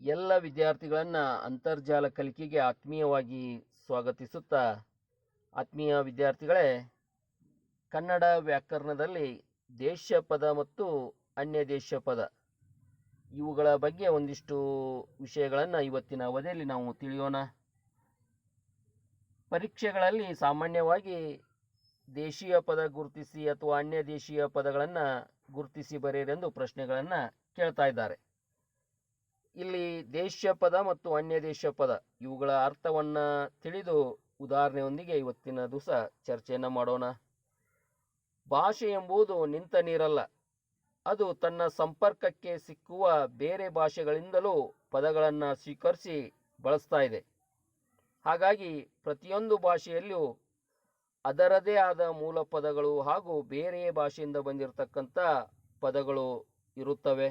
ಎಲ್ಲ ವಿದ್ಯಾರ್ಥಿಗಳನ್ನು ಅಂತರ್ಜಾಲ ಕಲಿಕೆಗೆ ಆತ್ಮೀಯವಾಗಿ ಸ್ವಾಗತಿಸುತ್ತಾ ಆತ್ಮೀಯ ವಿದ್ಯಾರ್ಥಿಗಳೇ, ಕನ್ನಡ ವ್ಯಾಕರಣದಲ್ಲಿ ದೇಶ ಪದ ಮತ್ತು ಅನ್ಯ ದೇಶ ಪದ ಇವುಗಳ ಬಗ್ಗೆ ಒಂದಿಷ್ಟು ವಿಷಯಗಳನ್ನು ಇವತ್ತಿನ ಅವಧಿಯಲ್ಲಿ ನಾವು ತಿಳಿಯೋಣ. ಪರೀಕ್ಷೆಗಳಲ್ಲಿ ಸಾಮಾನ್ಯವಾಗಿ ದೇಶೀಯ ಪದ ಗುರುತಿಸಿ ಅಥವಾ ಅನ್ಯ ದೇಶೀಯ ಪದಗಳನ್ನು ಗುರುತಿಸಿ ಬರೆಯಿರೆಂದು ಪ್ರಶ್ನೆಗಳನ್ನು ಕೇಳ್ತಾ ಇದ್ದಾರೆ. ಇಲ್ಲಿ ದೇಶ್ಯ ಪದ ಮತ್ತು ಅನ್ಯ ದೇಶ ಪದ ಇವುಗಳ ಅರ್ಥವನ್ನು ತಿಳಿದು ಉದಾಹರಣೆಯೊಂದಿಗೆ ಇವತ್ತಿನ ದಿವಸ ಚರ್ಚೆಯನ್ನು ಮಾಡೋಣ. ಭಾಷೆ ಎಂಬುದು ನಿಂತ ನೀರಲ್ಲ, ಅದು ತನ್ನ ಸಂಪರ್ಕಕ್ಕೆ ಸಿಕ್ಕುವ ಬೇರೆ ಭಾಷೆಗಳಿಂದಲೂ ಪದಗಳನ್ನು ಸ್ವೀಕರಿಸಿ ಬಳಸ್ತಾ ಇದೆ. ಹಾಗಾಗಿ ಪ್ರತಿಯೊಂದು ಭಾಷೆಯಲ್ಲಿಯೂ ಅದರದೇ ಆದ ಮೂಲ ಪದಗಳು ಹಾಗೂ ಬೇರೆ ಭಾಷೆಯಿಂದ ಬಂದಿರತಕ್ಕಂಥ ಪದಗಳು ಇರುತ್ತವೆ.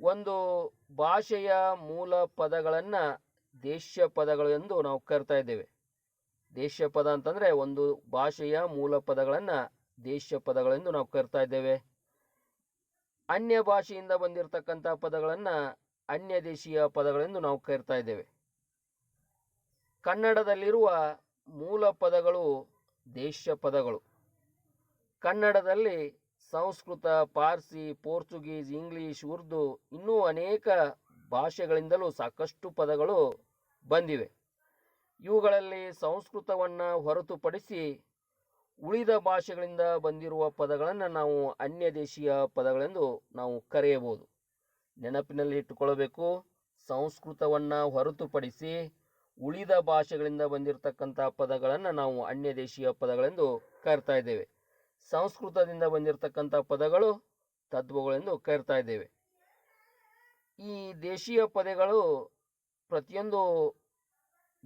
ಒಂದು ಭಾಷೆಯ ಮೂಲ ಪದಗಳನ್ನು ದೇಶ ಪದಗಳು ಎಂದು ನಾವು ಕರಿತಾ ಇದ್ದೇವೆ. ದೇಶ ಪದ ಅಂತಂದರೆ ಒಂದು ಭಾಷೆಯ ಮೂಲ ಪದಗಳನ್ನು ದೇಶ ಪದಗಳೆಂದು ನಾವು ಕರಿತಾ ಇದ್ದೇವೆ. ಅನ್ಯ ಭಾಷೆಯಿಂದ ಬಂದಿರತಕ್ಕಂಥ ಪದಗಳನ್ನು ಅನ್ಯ ದೇಶೀಯ ಪದಗಳೆಂದು ನಾವು ಕರಿತಾ ಇದ್ದೇವೆ. ಕನ್ನಡದಲ್ಲಿರುವ ಮೂಲ ಪದಗಳು ದೇಶ ಪದಗಳು. ಕನ್ನಡದಲ್ಲಿ ಸಂಸ್ಕೃತ, ಪಾರ್ಸಿ, ಪೋರ್ಚುಗೀಸ್, ಇಂಗ್ಲಿಷ್, ಉರ್ದು ಇನ್ನೂ ಅನೇಕ ಭಾಷೆಗಳಿಂದಲೂ ಸಾಕಷ್ಟು ಪದಗಳು ಬಂದಿವೆ. ಇವುಗಳಲ್ಲಿ ಸಂಸ್ಕೃತವನ್ನು ಹೊರತುಪಡಿಸಿ ಉಳಿದ ಭಾಷೆಗಳಿಂದ ಬಂದಿರುವ ಪದಗಳನ್ನು ನಾವು ಅನ್ಯ ದೇಶೀಯ ಪದಗಳೆಂದು ನಾವು ಕರೆಯಬಹುದು. ನೆನಪಿನಲ್ಲಿ ಇಟ್ಟುಕೊಳ್ಳಬೇಕು, ಸಂಸ್ಕೃತವನ್ನು ಹೊರತುಪಡಿಸಿ ಉಳಿದ ಭಾಷೆಗಳಿಂದ ಬಂದಿರತಕ್ಕಂಥ ಪದಗಳನ್ನು ನಾವು ಅನ್ಯ ದೇಶೀಯ ಪದಗಳೆಂದು ಕರಿತಾ ಇದ್ದೇವೆ. ಸಂಸ್ಕೃತದಿಂದ ಬಂದಿರತಕ್ಕಂಥ ಪದಗಳು ತತ್ವಗಳೆಂದು ಕರಿತಾ ಇದ್ದೇವೆ. ಈ ದೇಶೀಯ ಪದಗಳು ಪ್ರತಿಯೊಂದು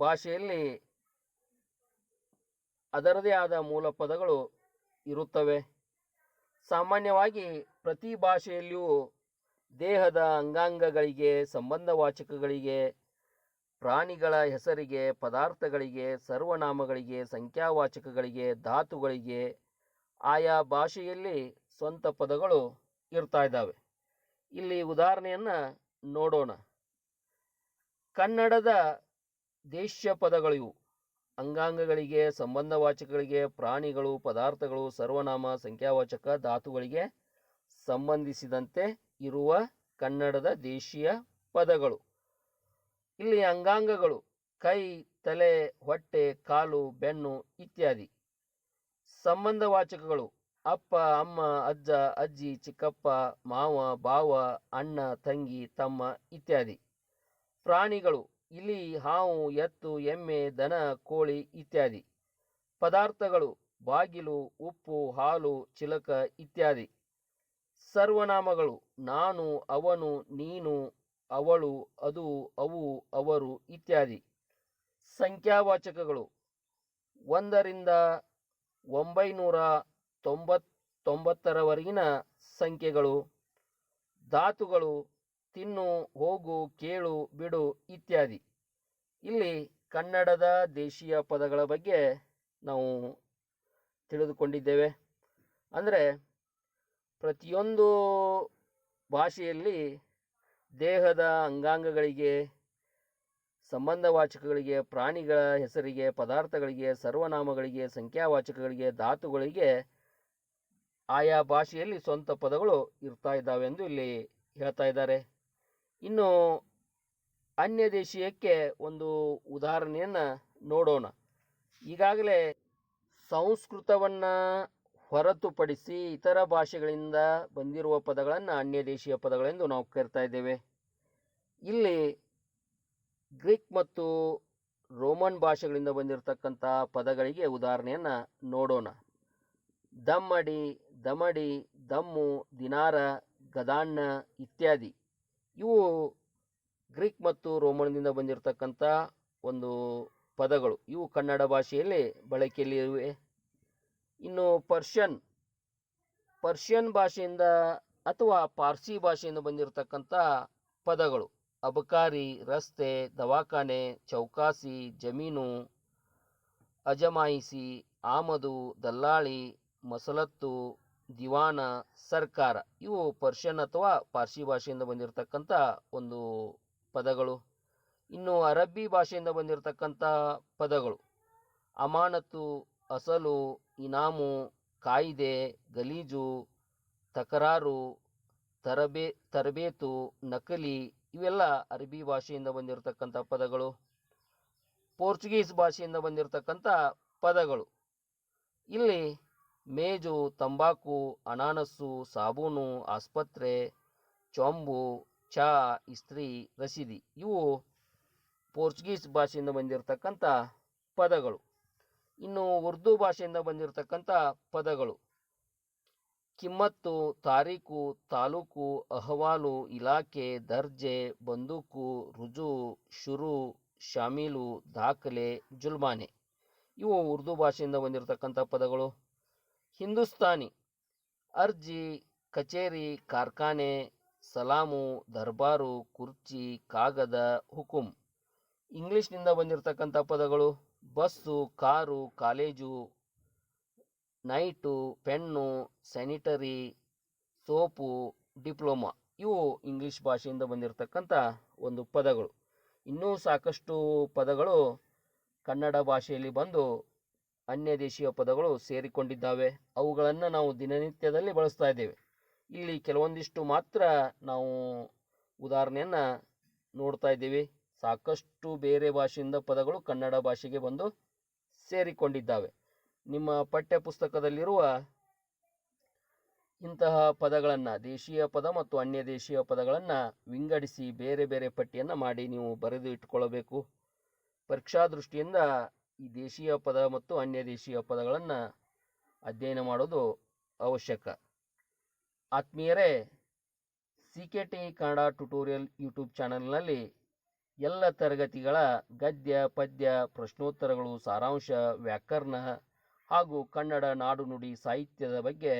ಭಾಷೆಯಲ್ಲಿ ಅದರದೇ ಆದ ಮೂಲ ಪದಗಳು ಇರುತ್ತವೆ. ಸಾಮಾನ್ಯವಾಗಿ ಪ್ರತಿ ಭಾಷೆಯಲ್ಲಿಯೂ ದೇಹದ ಅಂಗಾಂಗಗಳಿಗೆ, ಸಂಬಂಧವಾಚಕಗಳಿಗೆ, ಪ್ರಾಣಿಗಳ ಹೆಸರಿಗೆ, ಪದಾರ್ಥಗಳಿಗೆ, ಸರ್ವನಾಮಗಳಿಗೆ, ಸಂಖ್ಯಾವಾಚಕಗಳಿಗೆ, ಧಾತುಗಳಿಗೆ ಆಯಾ ಭಾಷೆಯಲ್ಲಿ ಸ್ವಂತ ಪದಗಳು ಇರ್ತಾ ಇದ್ದಾವೆ. ಇಲ್ಲಿ ಉದಾಹರಣೆಯನ್ನು ನೋಡೋಣ. ಕನ್ನಡದ ದೇಶ್ಯ ಪದಗಳಿವು ಅಂಗಾಂಗಗಳಿಗೆ ಸಂಬಂಧವಾಚಕಗಳಿಗೆ, ಪ್ರಾಣಿಗಳು, ಪದಾರ್ಥಗಳು, ಸರ್ವನಾಮ, ಸಂಖ್ಯಾವಾಚಕ ಧಾತುಗಳಿಗೆ ಸಂಬಂಧಿಸಿದಂತೆ ಇರುವ ಕನ್ನಡದ ದೇಶೀಯ ಪದಗಳು. ಇಲ್ಲಿ ಅಂಗಾಂಗಗಳು ಕೈ, ತಲೆ, ಹೊಟ್ಟೆ, ಕಾಲು, ಬೆನ್ನು ಇತ್ಯಾದಿ. ಸಂಬಂಧವಾಚಕಗಳು. ಅಪ್ಪ, ಅಮ್ಮ, ಅಜ್ಜ, ಅಜ್ಜಿ, ಚಿಕ್ಕಪ್ಪ, ಮಾವ ಬಾವ ಅಣ್ಣ, ತಂಗಿ, ತಮ್ಮ ಇತ್ಯಾದಿ. ಪ್ರಾಣಿಗಳು ಇಲಿ ಹಾವು, ಎತ್ತು, ಎಮ್ಮೆ, ದನ, ಕೋಳಿ ಇತ್ಯಾದಿ. ಪದಾರ್ಥಗಳು, ಬಾಗಿಲು, ಉಪ್ಪು, ಹಾಲು, ಚಿಲಕ ಇತ್ಯಾದಿ. ಸರ್ವನಾಮಗಳು, ನಾನು, ಅವನು, ನೀನು, ಅವಳು, ಅದು, ಅವು, ಅವರು ಇತ್ಯಾದಿ. ಸಂಖ್ಯಾವಾಚಕಗಳು, ಒಂದರಿಂದ ಒಂಬೈನೂರ ತೊಂಬತ್ತೊಂಬತ್ತರವರೆಗಿನ ಸಂಖ್ಯೆಗಳು. ಧಾತುಗಳು ತಿನ್ನು, ಹೋಗು, ಕೇಳು, ಬಿಡು ಇತ್ಯಾದಿ. ಇಲ್ಲಿ ಕನ್ನಡದ ದೇಶೀಯ ಪದಗಳ ಬಗ್ಗೆ ನಾವು ತಿಳಿದುಕೊಂಡಿದ್ದೇವೆ. ಅಂದರೆ ಪ್ರತಿಯೊಂದು ಭಾಷೆಯಲ್ಲಿ ದೇಹದ ಅಂಗಾಂಗಗಳಿಗೆ ಸಂಬಂಧವಾಚಕಗಳಿಗೆ, ಪ್ರಾಣಿಗಳ ಹೆಸರಿಗೆ, ಪದಾರ್ಥಗಳಿಗೆ, ಸರ್ವನಾಮಗಳಿಗೆ, ಸಂಖ್ಯಾವಾಚಕಗಳಿಗೆ, ಧಾತುಗಳಿಗೆ ಆಯಾ ಭಾಷೆಯಲ್ಲಿ ಸ್ವಂತ ಪದಗಳು ಇರ್ತಾ ಇದ್ದಾವೆ ಎಂದು ಇಲ್ಲಿ ಹೇಳ್ತಾ ಇದ್ದಾರೆ. ಇನ್ನು ಅನ್ಯ ದೇಶೀಯಕ್ಕೆ ಒಂದು ಉದಾಹರಣೆಯನ್ನು ನೋಡೋಣ. ಈಗಾಗಲೇ ಸಂಸ್ಕೃತವನ್ನು ಹೊರತುಪಡಿಸಿ ಇತರ ಭಾಷೆಗಳಿಂದ ಬಂದಿರುವ ಪದಗಳನ್ನು ಅನ್ಯ ದೇಶೀಯ ಪದಗಳೆಂದು ನಾವು ಕರಿತಾ ಇದ್ದೇವೆ. ಇಲ್ಲಿ ಗ್ರೀಕ್ ಮತ್ತು ರೋಮನ್ ಭಾಷೆಗಳಿಂದ ಬಂದಿರತಕ್ಕಂಥ ಪದಗಳಿಗೆ ಉದಾಹರಣೆಯನ್ನು ನೋಡೋಣ. ದಮ್ಮಡಿ, ದಮಡಿ, ದಮ್ಮು, ದಿನಾರ, ಗದಾಣ್ಣ ಇತ್ಯಾದಿ. ಇವು ಗ್ರೀಕ್ ಮತ್ತು ರೋಮನ್ನಿಂದ ಬಂದಿರತಕ್ಕಂಥ ಒಂದು ಪದಗಳು. ಇವು ಕನ್ನಡ ಭಾಷೆಯಲ್ಲಿ ಬಳಕೆಯಲ್ಲಿ ಇವೆ. ಇನ್ನು ಪರ್ಷಿಯನ್. ಪರ್ಷಿಯನ್ ಭಾಷೆಯಿಂದ ಅಥವಾ ಪಾರ್ಸಿ ಭಾಷೆಯಿಂದ ಬಂದಿರತಕ್ಕಂಥ ಪದಗಳು. ಅಬಕಾರಿ, ರಸ್ತೆ, ದವಾಖಾನೆ, ಚೌಕಾಸಿ, ಜಮೀನು ಅಜಮಾಯಿಸಿ, ಆಮದು, ದಲ್ಲಾಳಿ, ಮಸಲತ್ತು, ದಿವಾನ, ಸರ್ಕಾರ ಇವು ಪರ್ಷಿಯನ್ ಅಥವಾ ಪಾರ್ಸಿ ಭಾಷೆಯಿಂದ ಬಂದಿರತಕ್ಕಂಥ ಒಂದು ಪದಗಳು. ಇನ್ನು ಅರಬ್ಬಿ ಭಾಷೆಯಿಂದ ಬಂದಿರತಕ್ಕಂಥ ಪದಗಳು. ಅಮಾನತು ಅಸಲು, ಇನಾಮು, ಕಾಯಿದೆ, ಗಲೀಜು, ತಕರಾರು, ತರಬೇ, ತರಬೇತು, ನಕಲಿ ಇವೆಲ್ಲ ಅರಬಿ ಭಾಷೆಯಿಂದ ಬಂದಿರತಕ್ಕಂಥ ಪದಗಳು. ಪೋರ್ಚುಗೀಸ್ ಭಾಷೆಯಿಂದ ಬಂದಿರತಕ್ಕಂಥ ಪದಗಳು. ಇಲ್ಲಿ ಮೇಜು, ತಂಬಾಕು, ಅನಾನಸ್ಸು, ಸಾಬೂನು, ಆಸ್ಪತ್ರೆ, ಚೊಂಬು, ಚಾ, ಇಸ್ತ್ರಿ, ರಸೀದಿ ಇವು ಪೋರ್ಚುಗೀಸ್ ಭಾಷೆಯಿಂದ ಬಂದಿರತಕ್ಕಂಥ ಪದಗಳು. ಇನ್ನು ಉರ್ದು ಭಾಷೆಯಿಂದ ಬಂದಿರತಕ್ಕಂಥ ಪದಗಳು. ಕಿಮ್ಮತ್ತು, ತಾರೀಕು, ತಾಲೂಕು, ಅಹವಾಲು, ಇಲಾಖೆ, ದರ್ಜೆ, ಬಂದೂಕು, ರುಜು, ಶುರು, ಶಾಮೀಲು, ದಾಖಲೆ, ಜುಲ್ಮಾನೆ. ಇವು ಉರ್ದು ಭಾಷೆಯಿಂದ ಬಂದಿರತಕ್ಕಂಥ ಪದಗಳು. ಹಿಂದೂಸ್ತಾನಿ. ಅರ್ಜಿ, ಕಚೇರಿ, ಕಾರ್ಖಾನೆ, ಸಲಾಮು, ದರ್ಬಾರು, ಕುರ್ಚಿ, ಕಾಗದ, ಹುಕುಂ. ಇಂಗ್ಲೀಷ್ನಿಂದ ಬಂದಿರತಕ್ಕಂಥ ಪದಗಳು. Bus, car, college night, pen, sanitary, soap, diploma ಇವು ಇಂಗ್ಲೀಷ್ ಭಾಷೆಯಿಂದ ಬಂದಿರತಕ್ಕಂಥ ಒಂದು ಪದಗಳು. ಇನ್ನೂ ಸಾಕಷ್ಟು ಪದಗಳು ಕನ್ನಡ ಭಾಷೆಯಲ್ಲಿ ಬಂದು ಅನ್ಯ ದೇಶೀಯ ಪದಗಳು ಸೇರಿಕೊಂಡಿದ್ದಾವೆ. ಅವುಗಳನ್ನು ನಾವು ದಿನನಿತ್ಯದಲ್ಲಿ ಬಳಸ್ತಾ ಇದ್ದೇವೆ. ಇಲ್ಲಿ ಕೆಲವೊಂದಿಷ್ಟು ಮಾತ್ರ ನಾವು ಉದಾಹರಣೆಯನ್ನು ನೋಡ್ತಾ ಇದ್ದೀವಿ. ಸಾಕಷ್ಟು ಬೇರೆ ಭಾಷೆಯಿಂದ ಪದಗಳು ಕನ್ನಡ ಭಾಷೆಗೆ ಬಂದು ಸೇರಿಕೊಂಡಿದ್ದಾವೆ. ನಿಮ್ಮ ಪಠ್ಯ ಪುಸ್ತಕದಲ್ಲಿರುವ ಇಂತಹ ಪದಗಳನ್ನು, ದೇಶೀಯ ಪದ ಮತ್ತು ಅನ್ಯ ದೇಶೀಯ ಪದಗಳನ್ನು ವಿಂಗಡಿಸಿ ಬೇರೆ ಬೇರೆ ಪಟ್ಟಿಯನ್ನು ಮಾಡಿ ನೀವು ಬರೆದು ಇಟ್ಕೊಳ್ಳಬೇಕು ಪರೀಕ್ಷಾ ದೃಷ್ಟಿಯಿಂದ ಈ ದೇಶೀಯ ಪದ ಮತ್ತು ಅನ್ಯ ದೇಶೀಯ ಪದಗಳನ್ನು ಅಧ್ಯಯನ ಮಾಡೋದು ಅವಶ್ಯಕ. ಆತ್ಮೀಯರೇ C K T Kannada tutorial YouTube ಚಾನಲ್ನಲ್ಲಿ ಎಲ್ಲ ತರಗತಿಗಳ ಗದ್ಯ, ಪದ್ಯ, ಪ್ರಶ್ನೋತ್ತರಗಳು, ಸಾರಾಂಶ, ವ್ಯಾಕರಣ ಹಾಗೂ ಕನ್ನಡ ನಾಡು ನುಡಿ ಸಾಹಿತ್ಯದ ಬಗ್ಗೆ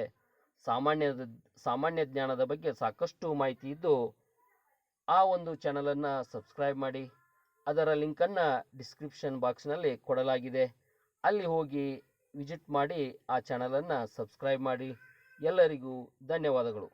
ಸಾಮಾನ್ಯದ, ಸಾಮಾನ್ಯ ಜ್ಞಾನದ ಬಗ್ಗೆ ಸಾಕಷ್ಟು ಮಾಹಿತಿ ಇದ್ದು, ಆ ಒಂದು ಚಾನಲನ್ನು ಸಬ್ಸ್ಕ್ರೈಬ್ ಮಾಡಿ, ಅದರ ಲಿಂಕನ್ನು ಡಿಸ್ಕ್ರಿಪ್ಷನ್ ಬಾಕ್ಸ್ನಲ್ಲಿ ಕೊಡಲಾಗಿದೆ. ಅಲ್ಲಿ ಹೋಗಿ ವಿಜಿಟ್ ಮಾಡಿ ಆ ಚಾನಲನ್ನು ಸಬ್ಸ್ಕ್ರೈಬ್ ಮಾಡಿ. ಎಲ್ಲರಿಗೂ ಧನ್ಯವಾದಗಳು.